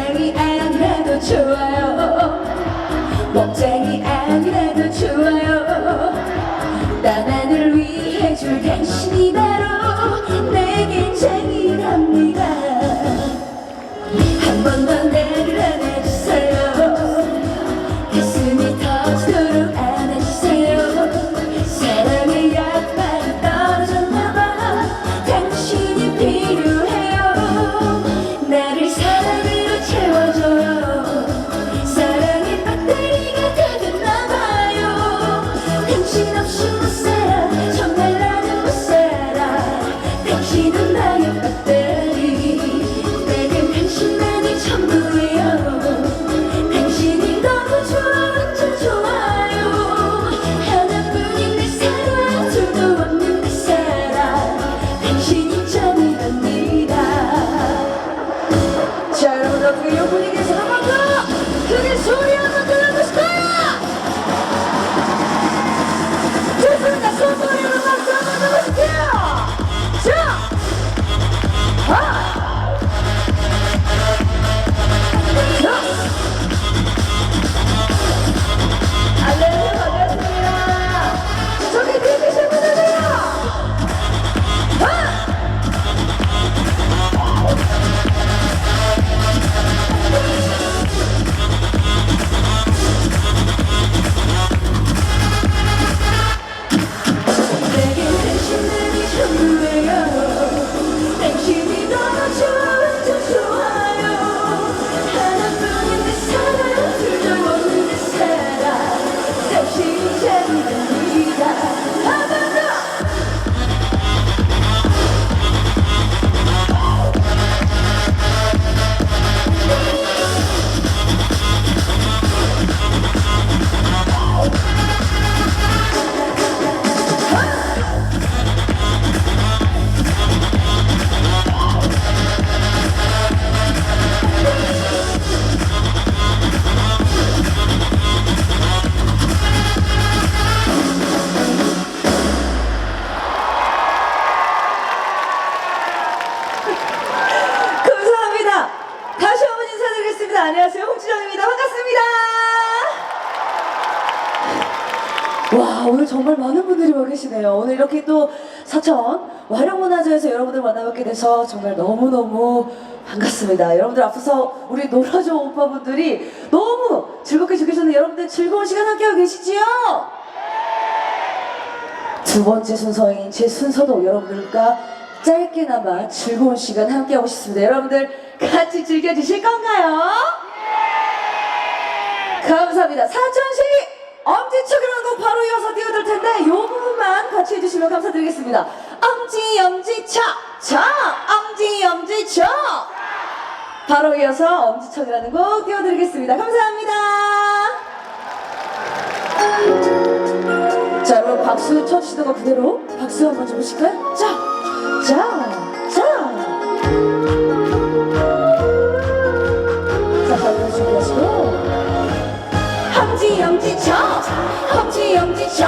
쌤이 안 해도 좋아요. 플라자에서 여러분들 만나뵙게 돼서 정말 너무너무 반갑습니다. 여러분들 앞서서 우리 놀아줘 오빠분들이 너무 즐겁게 즐기셨는데 여러분들 즐거운 시간 함께하고 계시지요? 두 번째 순서인 제 순서도 여러분들과 짧게나마 즐거운 시간 함께하고 싶습니다. 여러분들 같이 즐겨주실 건가요? 예! 감사합니다. 사천시 엄지척이라는 곡 바로 이어서 띄워드릴 텐데 이 부분만 같이 해주시면 감사드리겠습니다. 엄지 엄지 척척 엄지 엄지 척 바로 이어서 엄지척이라는 곡 띄워드리겠습니다. 감사합니다. 자 여러분 박수 쳐주시는 거 그대로 박수 한번 좀 보실까요? 자자자. 자 바로 준비하시고. 엄지 엄지 척 엄지 엄지 척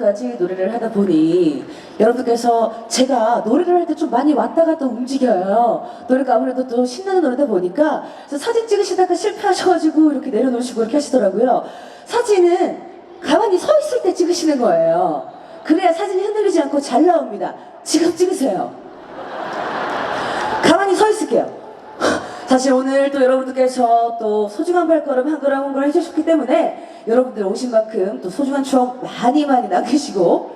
곡까지 노래를 하다 보니 여러분들께서 제가 노래를 할 때 좀 많이 왔다 갔다 움직여요. 노래가 아무래도 또 신나는 노래다 보니까 사진 찍으시다가 실패하셔가지고 이렇게 내려놓으시고 이렇게 하시더라고요. 사진은 가만히 서 있을 때 찍으시는 거예요. 그래야 사진이 흔들리지 않고 잘 나옵니다. 지금 찍으세요. 사실 오늘 또 여러분들께서 또 소중한 발걸음 한 걸음 한 걸음 해주셨기 때문에 여러분들 오신 만큼 또 소중한 추억 많이 많이 남기시고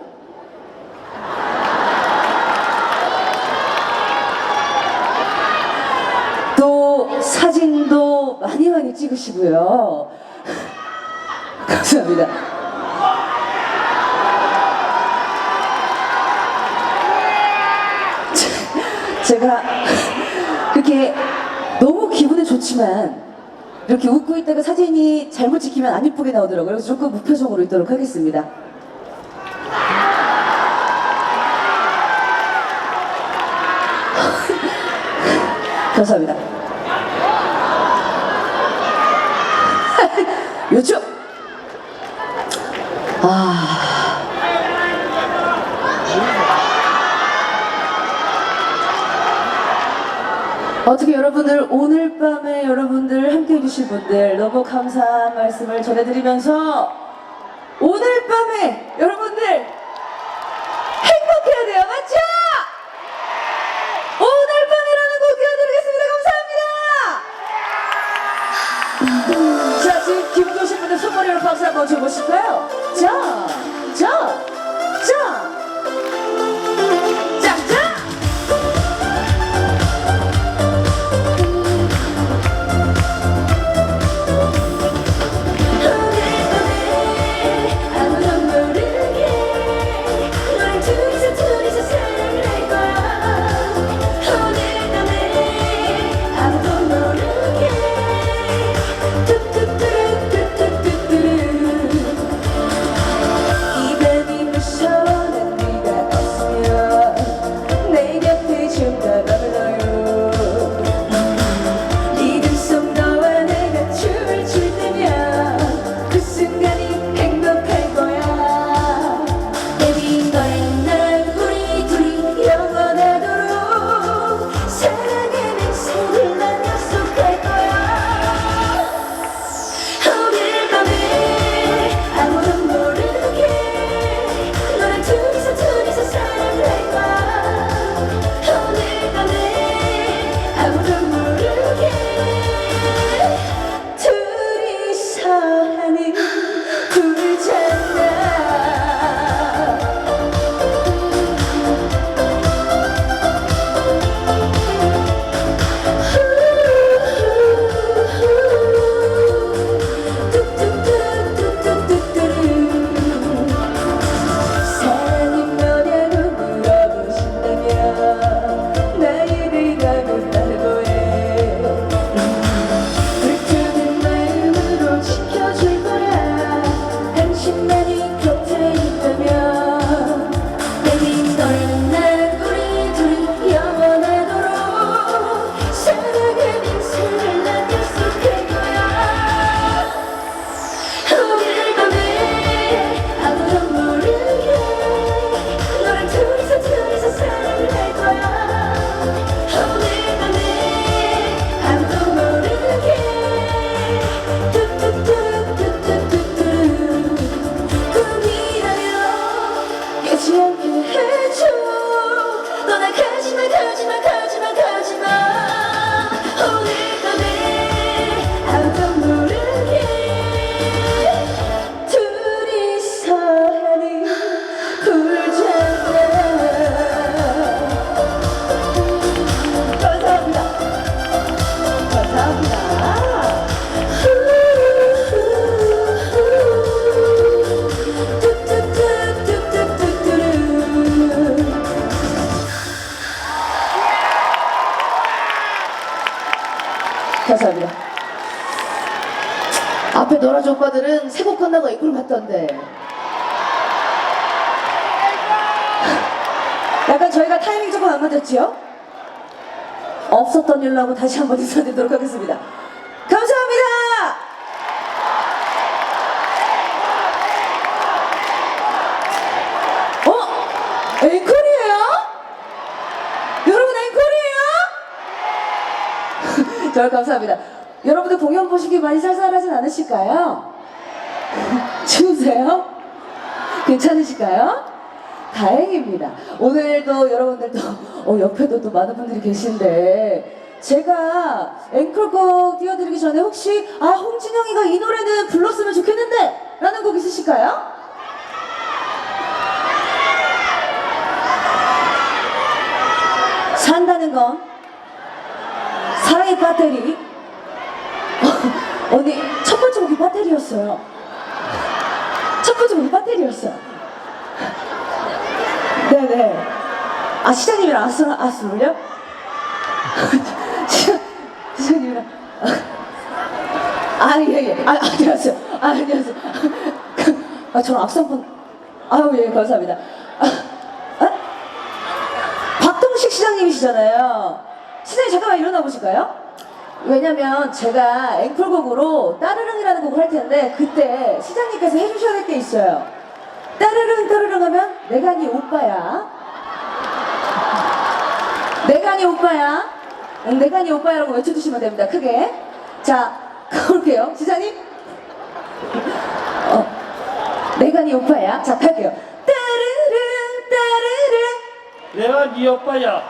또 사진도 많이 많이 찍으시고요. 감사합니다. 제가 그렇게 너무 기분은 좋지만 이렇게 웃고 있다가 사진이 잘못 찍히면 안 이쁘게 나오더라고요. 그래서 조금 무표정으로 있도록 하겠습니다. 감사합니다. 요즘 아 어떻게 여러분들 오늘 밤에 여러분들 함께 해주신 분들 너무 감사한 말씀을 전해드리면서 오늘 밤에 여러분 감사합니다. 앞에 노라조 오빠들은 세 곡 끝나고 이끌 갔던데. 약간 저희가 타이밍 조금 안 맞았지요? 없었던 일로 하고 다시 한번 인사드리도록 하겠습니다. 정말 감사합니다. 여러분들 공연 보시기 많이 쌀쌀하진 않으실까요? 추우세요? 괜찮으실까요? 다행입니다. 오늘도 여러분들도 어, 옆에도 또 많은 분들이 계신데 제가 앵콜곡 띄워드리기 전에 혹시 아 홍진영이가 이 노래는 불렀으면 좋겠는데 라는 곡 있으실까요? 산다는 건 사랑의 배터리. 언니 첫 번째 곡이 배터리였어요. 첫 번째 곡이 배터리였어요. 네네. 아 시장님이랑 아스 아스를요? 시장 시장님이랑. 아 예 예. 아, 안녕하세요. 아 안녕하세요. 아 저는 악성분 아유 예 감사합니다. 아, 아? 박동식 시장님이시잖아요. 시장님 잠깐만 일어나 보실까요? 왜냐면 제가 앵콜곡으로 따르릉이라는 곡을 할 텐데 그때 시장님께서 해주셔야 될 게 있어요. 따르릉 따르릉 하면 내가 네 오빠야. 내가 네 오빠야. 응, 내가 네 오빠야라고 외쳐주시면 됩니다. 크게. 자, 가볼게요. 시장님. 어, 내가 네 오빠야. 자, 갈게요. 따르릉 따르릉. 내가 네 오빠야.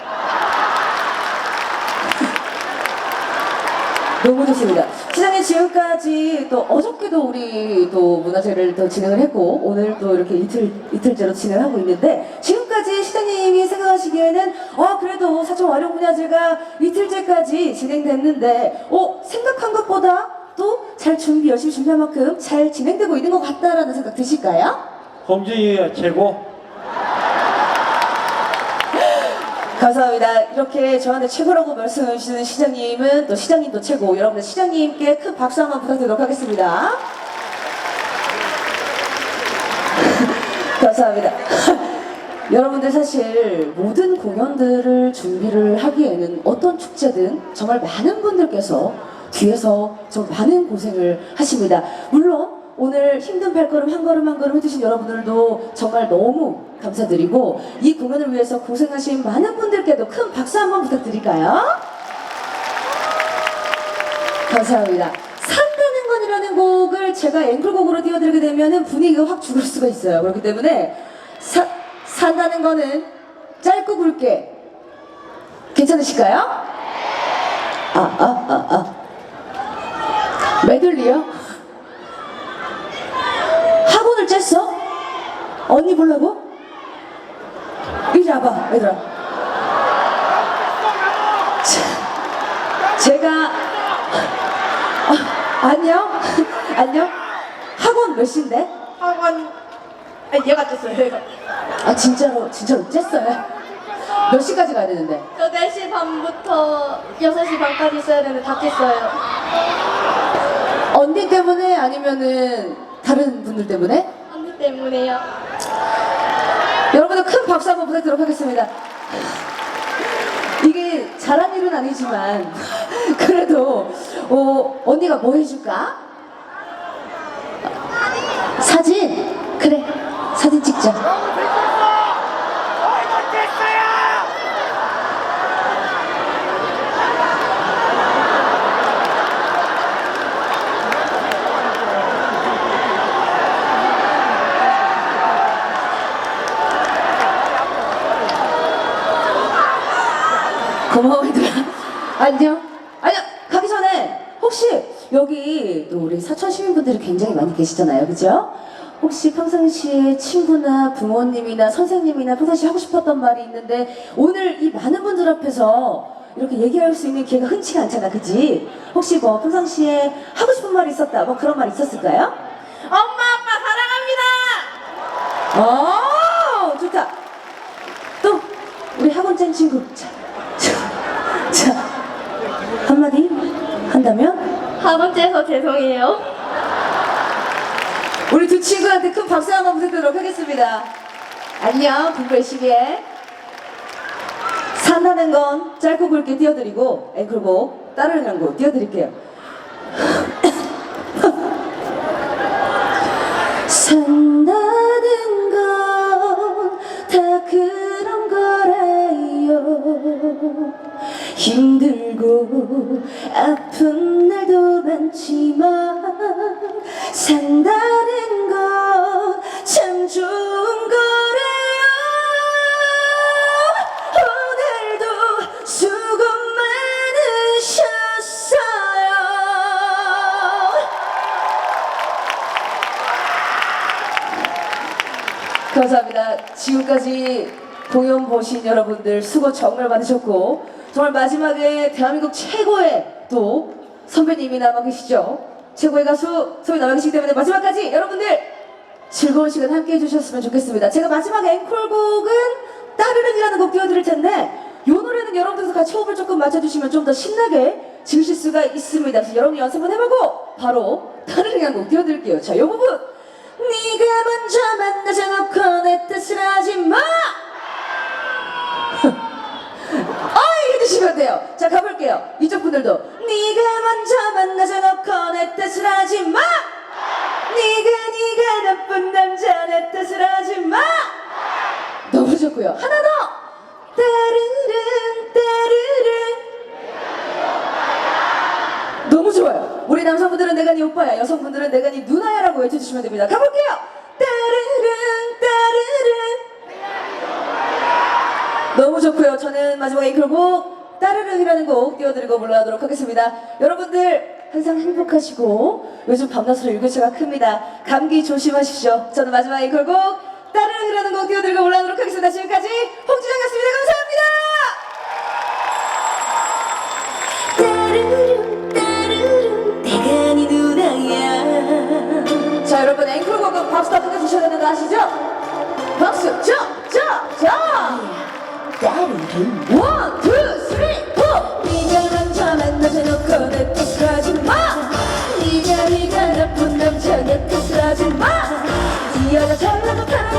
너무 좋습니다. 시장님 지금까지 또 어저께도 우리 또 문화제를 또 진행을 했고 오늘 또 이렇게 이틀 이틀째로 진행하고 있는데 지금까지 시장님이 생각하시기에는 아 그래도 사천 와룡 문화제가 이틀째까지 진행됐는데 어 생각한 것보다 또 잘 준비 열심히 준비한 만큼 잘 진행되고 있는 것 같다라는 생각 드실까요? 홍진이가 최고. 감사합니다. 이렇게 저한테 최고라고 말씀해 주시는 시장님은 또 시장님도 최고. 여러분들 시장님께 큰 박수 한번 부탁드리도록 하겠습니다. 감사합니다. 여러분들 사실 모든 공연들을 준비를 하기에는 어떤 축제든 정말 많은 분들께서 뒤에서 좀 많은 고생을 하십니다. 물론 오늘 힘든 발걸음 한 걸음 한 걸음 해주신 여러분들도 정말 너무 감사드리고 이 공연을 위해서 고생하신 많은 분들께도 큰 박수 한번 부탁드릴까요? 감사합니다. 산다는 건이라는 곡을 제가 앵콜곡으로 띄워드리게 되면 분위기가 확 죽을 수가 있어요. 그렇기 때문에 사, 산다는 거는 짧고 굵게 괜찮으실까요? 아, 아, 아, 아. 메들리요? 학원을 쬐어? 언니 보려고? 이리 와봐, 얘들아. 자, 제가 아, 안녕? 안녕? 학원 몇 시인데? 학원 아 얘가 떴어요 얘가 아 진짜로 진짜로 쬐어요? 몇 시까지 가야 되는데? 저 4시 반부터 6시 반까지 있어야 되는데 다 깼어요 언니 때문에 아니면은 다른 분들 때문에? 언니 때문에요 여러분들 큰 박수 한번 부탁드리도록 하겠습니다. 이게 잘한 일은 아니지만 그래도 어, 언니가 뭐 해줄까? 사진? 그래 사진 찍자. 고마워 얘들아 안녕 아니야 가기 전에 혹시 여기 또 우리 사천 시민분들이 굉장히 많이 계시잖아요. 그죠? 혹시 평상시에 친구나 부모님이나 선생님이나 평상시에 하고 싶었던 말이 있는데 오늘 이 많은 분들 앞에서 이렇게 얘기할 수 있는 기회가 흔치가 않잖아. 그지? 혹시 뭐 평상시에 하고 싶은 말이 있었다. 뭐 그런 말 있었을까요? 엄마 아빠 사랑합니다. 어 좋다. 또 우리 학원 짠 친구. 자, 자, 자. 한마디 한다면? 학원 째서 죄송해요 우리 두 친구한테 큰 박수 한번 부탁드리도록 하겠습니다. 안녕 해 산다는 건 짧고 굵게 띄워드리고 앵콜곡 따르는 곡 띄워드릴게요. 산다는 건 다 그런 거래요. 힘들 힘들고 아픈 날도 많지만 산다는 건 참 좋은 거래요 오늘도 수고 많으셨어요 감사합니다. 지금까지 공연 보신 여러분들 수고 정말 많으셨고 정말 마지막에 대한민국 최고의 또 선배님이 남아 계시죠. 최고의 가수 소위 계시기 때문에 마지막까지 여러분들 즐거운 시간 함께 해주셨으면 좋겠습니다. 제가 마지막 앵콜곡은 따르릉이라는 곡 띄워드릴 텐데 이 노래는 여러분들께서 같이 호흡을 조금 맞춰주시면 좀 더 신나게 즐길 수가 있습니다. 여러분 연습 한번 해보고 바로 따르릉이라는 곡 띄워드릴게요. 자, 이 부분 네가 먼저 만나지 놓고 내 뜻을 하지 마! 아, 해주시면 돼요. 자, 가볼게요. 이쪽 분들도. 네가 먼저 만나지 놓고 내 뜻을 하지 마! 네가, 네가 나쁜 남자 내 뜻을 하지 마! 너무 좋고요. 하나 더! 따르릉, 따르릉. 너무 좋아요. 우리 남성분들은 내가 네 오빠야, 여성분들은 내가 네 누나야라고 외쳐주시면 됩니다. 가볼게요. 따르릉, 따르릉. 너무 좋고요. 저는 마지막에 앵콜곡 따르릉이라는 곡 띄워드리고 물러가도록 하겠습니다. 여러분들 항상 행복하시고 요즘 밤낮으로 일교차가 큽니다. 감기 조심하십시오. 저는 마지막 앵콜곡 따르릉이라는 곡 띄워드리고 물러가도록 하겠습니다. 지금까지 홍진영이었습니다. 감사합니다. 네 누나야 자 여러분 앵콜곡은 박수 다 크게 주셔야 되는 거 아시죠? 박수 따르릉 원, 투, 쓰리, 포 네가 먼저 만나지 놓고 내 뜻을 하지 마. 네가 네가 나쁜 남자 내 뜻을 하지 마 이 여자 전화도 하나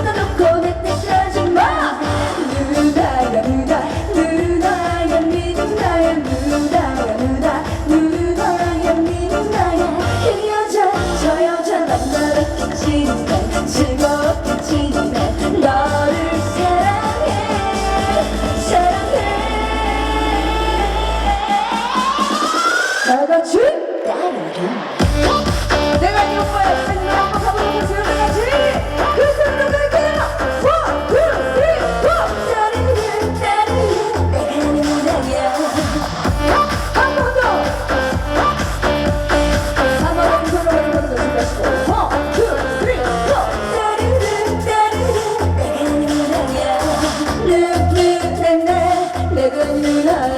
Allah.